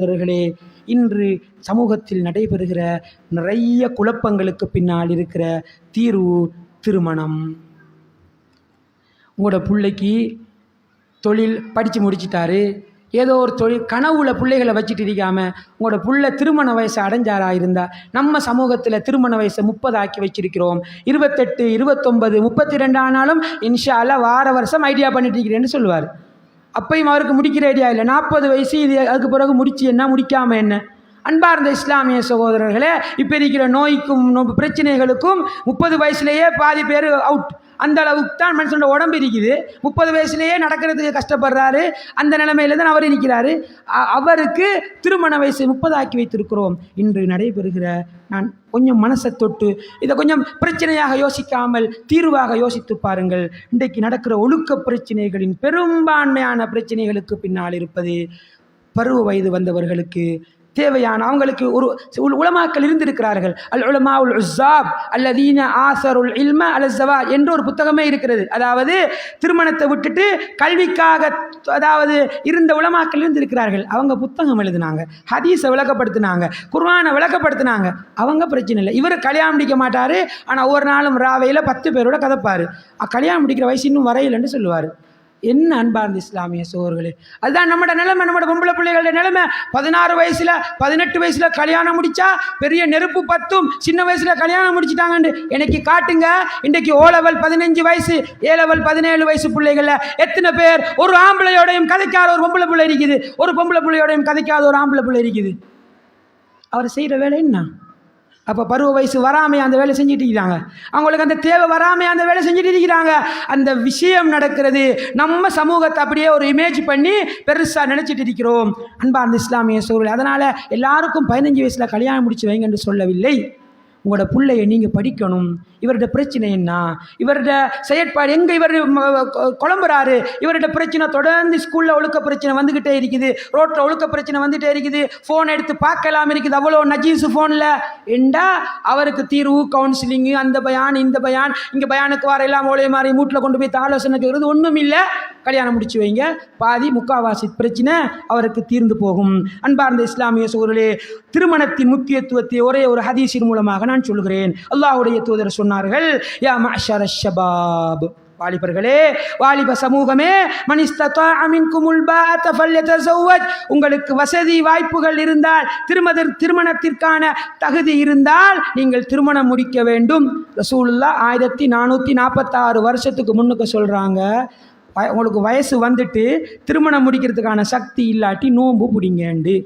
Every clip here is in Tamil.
சகோதரர்களே இன்று சமூகத்தில் நடைபெறுகிற நிறைய குழப்பங்களுக்கு பின்னால் இருக்கிற தீர்வு திருமணம். உங்களோட பிள்ளைக்கு தொழில் படித்து முடிச்சிட்டாரு. ஏதோ ஒரு தொழில் கனவுல பிள்ளைகளை வச்சுட்டு இருக்காமல் உங்களோட பிள்ளை திருமண வயசு அடைஞ்சாரா இருந்தால் நம்ம சமூகத்தில் திருமண வயசை முப்பது ஆக்கி வச்சிருக்கிறோம். இருபத்தெட்டு இருபத்தொன்பது முப்பத்தி ரெண்டு ஆனாலும் இன்ஷா வார வருஷம் ஐடியா பண்ணிட்டு இருக்கிறேன்னு சொல்லுவார். அப்பையும் அவருக்கு முடிக்கிற ஐடியா இல்லை. நாற்பது வயசு இது அதுக்கு பிறகு முடிச்சு என்ன முடிக்காம என்ன? அன்பார்ந்த இஸ்லாமிய சகோதரர்களே இப்போ இருக்கிற நோய்க்கும் நோ- பிரச்சனைகளுக்கும் முப்பது வயசுலேயே பாதி பேர் அவுட் அந்த அளவுக்கு தான் மனுஷனோட உடம்பு இருக்குது. முப்பது வயசுலேயே நடக்கிறதுக்கு கஷ்டப்படுறாரு. அந்த நிலைமையில தான் அவர் இருக்கிறாரு. அவருக்கு திருமண வயசு முப்பதாக்கி வைத்திருக்கிறோம் இன்று நடைபெறுகிற நான் கொஞ்சம் மனசை தொட்டு இதை கொஞ்சம் பிரச்சனையாக யோசிக்காமல் தீர்வாக யோசித்து பாருங்கள். இன்றைக்கு நடக்கிற ஒழுக்க பிரச்சனைகளின் பெரும்பான்மையான பிரச்சனைகளுக்கு பின்னால் இருப்பது பருவ வயது வந்தவர்களுக்கு தேவையான அவங்களுக்கு ஒரு உலமாக்கள் இருந்திருக்கிறார்கள். அல் உலமா உல் உஸ்ஸாப் அல்லதீன ஆசருல் இல்ம அல் ஜவா என்ற ஒரு புத்தகமே இருக்கிறது. அதாவது திருமணத்தை விட்டுட்டு கல்விக்காக அதாவது இருந்த உலமாக்கள் இருந்திருக்கிறார்கள். அவங்க புத்தகம் எழுதினாங்க ஹதீஸை விளக்கப்படுத்தினாங்க குர்வானை விளக்கப்படுத்தினாங்க. அவங்க பிரச்சனை இல்லை. இவர் கல்யாணம் முடிக்க மாட்டார். ஆனால் ஒவ்வொரு நாளும் ராவையில் பத்து பேரோட கதைப்பார். கல்யாணம் முடிக்கிற வயசு இன்னும் வரையிலன்னு சொல்லுவார். என்ன அன்பார்ந்த இஸ்லாமிய சோர்களே? அதுதான் நம்மட நிலைமை நம்மட பொம்பளை பிள்ளைகளோட நிலைமை. பதினாறு வயசுல பதினெட்டு வயசுல கல்யாணம் முடிச்சா பெரிய நெருப்பு பத்தும் சின்ன வயசுல கல்யாணம் முடிச்சிட்டாங்கன்னு எனக்கு காட்டுங்க இன்றைக்கு ஓ லெவல் பதினஞ்சு வயசு ஏ லெவல் பதினேழு வயசு பிள்ளைகள்ல எத்தனை பேர்? ஒரு ஆம்பளையோடையும் கதைக்காத ஒரு பொம்பளை பிள்ளை இருக்குது. ஒரு பொம்பளை பிள்ளையோடையும் கதைக்காத ஒரு ஆம்பளை பிள்ளை இருக்குது. அவர் செய்கிற வேலை என்ன? அப்போ பருவ வயசு வராமல் அந்த வேலை செஞ்சுட்டு இருக்கிறாங்க? அவங்களுக்கு அந்த தேவை வராமல் அந்த வேலை செஞ்சுட்டு இருக்கிறாங்க. அந்த விஷயம் நடக்கிறது நம்ம சமூகத்தை அப்படியே ஒரு இமேஜ் பண்ணி பெருசாக நினச்சிட்டு இருக்கிறோம். அன்பார்ந்த இஸ்லாமிய சூழல் அதனால் எல்லாருக்கும் பதினஞ்சு வயசில் கல்யாணம் முடிச்சு வைங்க என்று சொல்லவில்லை. உங்களோட பிள்ளைய நீங்கள் படிக்கணும். இவருடைய பிரச்சனை என்ன? இவரோட செயற்பாடு எங்கே இவர் குழம்புறாரு? இவருடைய பிரச்சனை தொடர்ந்து ஸ்கூலில் ஒழுக்க பிரச்சனை வந்துக்கிட்டே இருக்குது. ரோட்டில் ஒழுக்க பிரச்சனை வந்துகிட்டே இருக்குது. ஃபோன் எடுத்து பார்க்கலாம் இருக்குது. அவ்வளோ நஜீஸு ஃபோனில் என்றா அவருக்கு தீர்வு கவுன்சிலிங்கு அந்த பயான் இந்த பயான். இங்கே பயானுக்கு வர எல்லாம் ஓலைய மாதிரி மூட்டில் கொண்டு போய் ஆலோசனை கேட்குறது ஒன்றும் இல்லை. கல்யாணம் முடிச்சு வைங்க. பாதி முக்காவாசி பிரச்சனை அவருக்கு தீர்ந்து போகும். அன்பார்ந்த இஸ்லாமிய சூழலே திருமணத்தின் முக்கியத்துவத்தை ஒரே ஒரு ஹதீஸின் மூலமாக நான் சொல்கிறேன் அல்லாஹுடைய தூதர் சொன்னார்கள் யா மஅஷர ஷபாப். வாலிபர்களே வாலிப சமூகமே பாத்த உங்களுக்கு வசதி வாய்ப்புகள் இருந்தால் திருமத திருமணத்திற்கான தகுதி இருந்தால் நீங்கள் திருமணம் முடிக்க வேண்டும். ரசூலுல்லா ஆயிரத்தி நானூற்றி நாற்பத்தாறு வருஷத்துக்கு முன்னுக்கு சொல்கிறாங்க வய- உங்களுக்கு வயசு வந்துட்டு திருமணம் முடிக்கிறதுக்கான சக்தி இல்லாட்டி நோன்பு பிடிங்கண்டு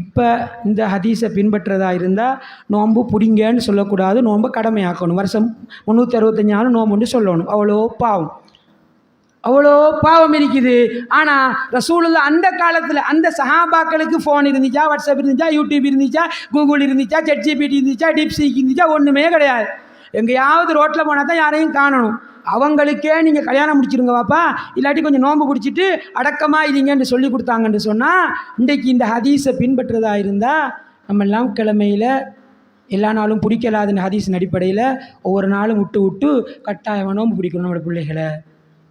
இப்போ இந்த ஹதீஸை பின்பற்றதா இருந்தால் நோன்பு பிடிங்கன்னு சொல்லக்கூடாது நோன்பு கடமையாக்கணும். வருஷம் முந்நூற்றி அறுபத்தஞ்சு நாள் நோம்புன்னு சொல்லணும். அவ்வளோ பாவம். அவ்வளோ பாவம் இருக்குது. ஆனால் ரசூலில் அந்த காலத்தில் அந்த சஹாபாக்களுக்கு ஃபோன் இருந்துச்சா வாட்ஸ்அப் இருந்துச்சா யூடியூப் இருந்துச்சா கூகுள் இருந்துச்சா ஜெட்ஜிபிடி இருந்துச்சா டிப்சிக் இருந்துச்சா ஒன்றுமே கிடையாது. எங்கேயாவது ரோட்டில் போனால் தான் யாரையும் காணணும். அவங்களுக்கே நீங்கள் கல்யாணம் முடிச்சிருங்க வாப்பா இல்லாட்டி கொஞ்சம் நோன்பு பிடிச்சிட்டு அடக்கமாக இருங்கன்னு சொல்லி கொடுத்தாங்கன்னு சொன்னால் இன்றைக்கு இந்த ஹதீஸை பின்பற்றதாக இருந்தால் நம்ம எல்லாம் கிழமையில் எல்லா நாளும் பிடிக்கலாதுன்னு ஹதீஸின் அடிப்படையில் ஒவ்வொரு நாளும் விட்டு விட்டு கட்டாயமாக நோன்பு பிடிக்கணும் நம்மளோட பிள்ளைகளை.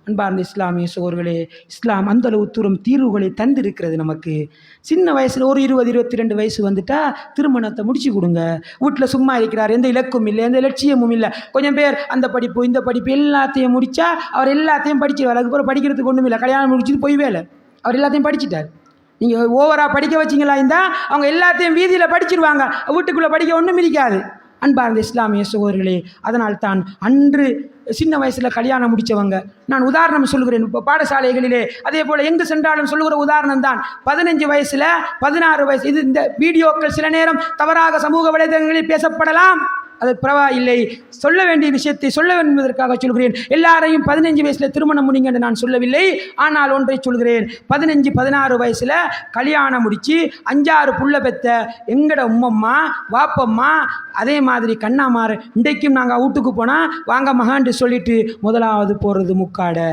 அன்பார்ந்த இஸ்லாமிய சோர்களே இஸ்லாம் அந்தளவு தூரம் தீர்வுகளை தந்திருக்கிறது நமக்கு. சின்ன வயசில் ஒரு இருபது இருபத்தி ரெண்டு வயசு வந்துட்டா திருமணத்தை முடிச்சு கொடுங்க. வீட்டில் சும்மா இருக்கிறார் எந்த இலக்கும் இல்லை எந்த லட்சியமும் இல்லை. கொஞ்சம் பேர் அந்த படிப்பு இந்த படிப்பு எல்லாத்தையும் முடித்தா அவர் எல்லாத்தையும் படிச்சிருவார். அதுக்கப்புறம் படிக்கிறதுக்கு ஒன்றும் இல்லை. கல்யாணம் முடிச்சுட்டு போய் வேலை. அவர் எல்லாத்தையும் படிச்சிட்டார். நீங்கள் ஓவராக படிக்க வச்சிங்களா இருந்தால் அவங்க எல்லாத்தையும் வீதியில் படிச்சிருவாங்க. வீட்டுக்குள்ளே படிக்க ஒன்றும் இருக்காது அன்பார்ந்த இஸ்லாமிய சகோதரிகளே அதனால் தான் அன்று சின்ன வயசில் கல்யாணம் முடித்தவங்க நான் உதாரணம் சொல்கிறேன் இப்போ பாடசாலைகளிலே அதே போல் எங்கு சென்றாலும் சொல்லுகிற உதாரணம் தான் பதினஞ்சு வயசில் பதினாறு வயசு இது இந்த வீடியோக்கள் சில நேரம் தவறாக சமூக வலைதளங்களில் பேசப்படலாம். அது பரவாயில்லை. சொல்ல வேண்டிய விஷயத்தை சொல்ல வேண்டும் சொல்கிறேன். எல்லாரையும் பதினஞ்சு வயசில் திருமணம் முடிங்க என்று நான் சொல்லவில்லை. ஆனால் ஒன்றை சொல்கிறேன். பதினஞ்சு பதினாறு வயசில் கல்யாணம் முடித்து அஞ்சாறு புள்ள பெத்த எங்கட உம்மம்மா வாப்பம்மா அதே மாதிரி கண்ணாமார் இன்றைக்கும் நாங்கள் வீட்டுக்கு போனால் வாங்க மகான்ட்டு சொல்லிட்டு முதலாவது போகிறது முக்காடை.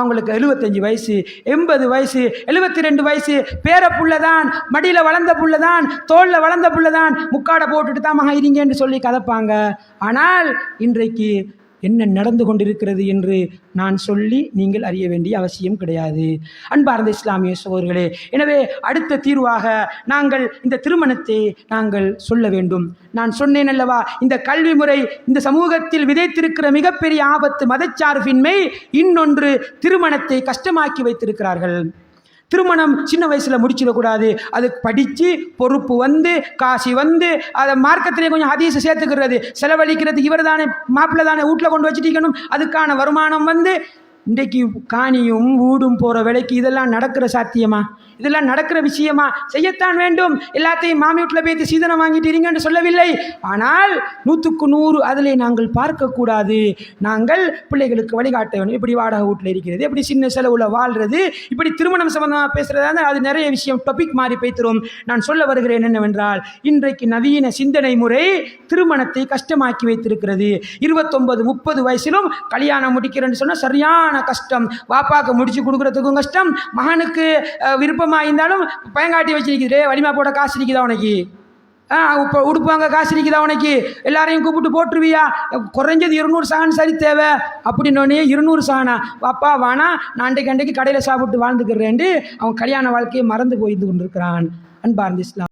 அவங்களுக்கு எழுபத்தஞ்சு வயசு எண்பது வயசு எழுபத்தி ரெண்டு வயசு. பேர புள்ள தான் மடியில் வளர்ந்த புள்ள தான் தோளில் வளர்ந்த புள்ள தான் முக்காடை போட்டுட்டு தான் மகா இருங்கன்னு சொல்லி கதப்பாங்க. ஆனால் இன்றைக்கு என்ன நடந்து கொண்டிருக்கிறது என்று நான் சொல்லி நீங்கள் அறிய வேண்டிய அவசியம் கிடையாது. அன்பார்ந்த இஸ்லாமிய சகோதரர்களே எனவே அடுத்த தீர்வாக நாங்கள் இந்த திருமணத்தை நாங்கள் சொல்ல வேண்டும். நான் சொன்னேன் அல்லவா இந்த கல்வி முறை இந்த சமூகத்தில் விதைத்திருக்கிற மிகப்பெரிய ஆபத்து மதச்சார்பின்மை இன்னொன்று திருமணத்தை கஷ்டமாக்கி வைத்திருக்கிறார்கள். திருமணம் சின்ன வயசில் முடிச்சிடக்கூடாது. அது படித்து பொறுப்பு வந்து காசி வந்து அதை மார்க்கத்திலே கொஞ்சம் ஹதீஸை சேர்த்துக்கிறது. செலவழிக்கிறதுக்கு இவர் தானே மாப்பிள்ளை தானே வீட்டில் கொண்டு வச்சுட்டிக்கணும் அதுக்கான வருமானம் வந்து இன்றைக்கு காணியும் ஊடும் போகிற விலைக்கு இதெல்லாம் நடக்கிற சாத்தியமா? இதெல்லாம் நடக்கிற விஷயமா? செய்யத்தான் வேண்டும். எல்லாத்தையும் மாமி வீட்டில் போய் சீதனம் வாங்கிட்டு இருங்கன்னு சொல்லவில்லை. ஆனால் நூற்றுக்கு நூறு அதில் நாங்கள் பார்க்கக்கூடாது. நாங்கள் பிள்ளைகளுக்கு வழிகாட்ட வேண்டும். இப்படி வாடகை வீட்டில் இருக்கிறது இப்படி சின்ன செலவில் வாழ்கிறது இப்படி திருமணம் சம்பந்தமாக பேசுகிறதா அது நிறைய விஷயம் டாபிக் மாறி பேத்துரும் நான் சொல்ல வருகிறேன் என்னவென்றால் இன்றைக்கு நவீன சிந்தனை முறை திருமணத்தை கஷ்டமாக்கி வைத்திருக்கிறது. இருபத்தொன்பது முப்பது வயசிலும் கல்யாணம் முடிக்கிறேன்னு சொன்னால் சரியான கஷ்டம். வாப்பாவுக்கு முடிச்சு கொடுக்குறதுக்கும் கஷ்டம். மகனுக்கு விருப்பமாக விருப்பமா இருந்தாலும் பயங்காட்டி வச்சிருக்குது. வலிமா போட காசு இருக்குதா உனக்கு? ஆ இப்போ உடுப்பாங்க காசு இருக்குதா உனக்கு? எல்லாரையும் கூப்பிட்டு போட்டுருவியா? குறைஞ்சது இருநூறு சாகன் சரி தேவை. அப்படின்னோடனே இருநூறு சாகனா அப்பா வானா நான் அன்றைக்கு அன்றைக்கு கடையில் சாப்பிட்டு வாழ்ந்துக்கிறேன்ட்டு அவன் கல்யாண வாழ்க்கையை மறந்து போயிருந்து கொண்டிருக்கிறான். அன்பார்ந்த இஸ்லாம்.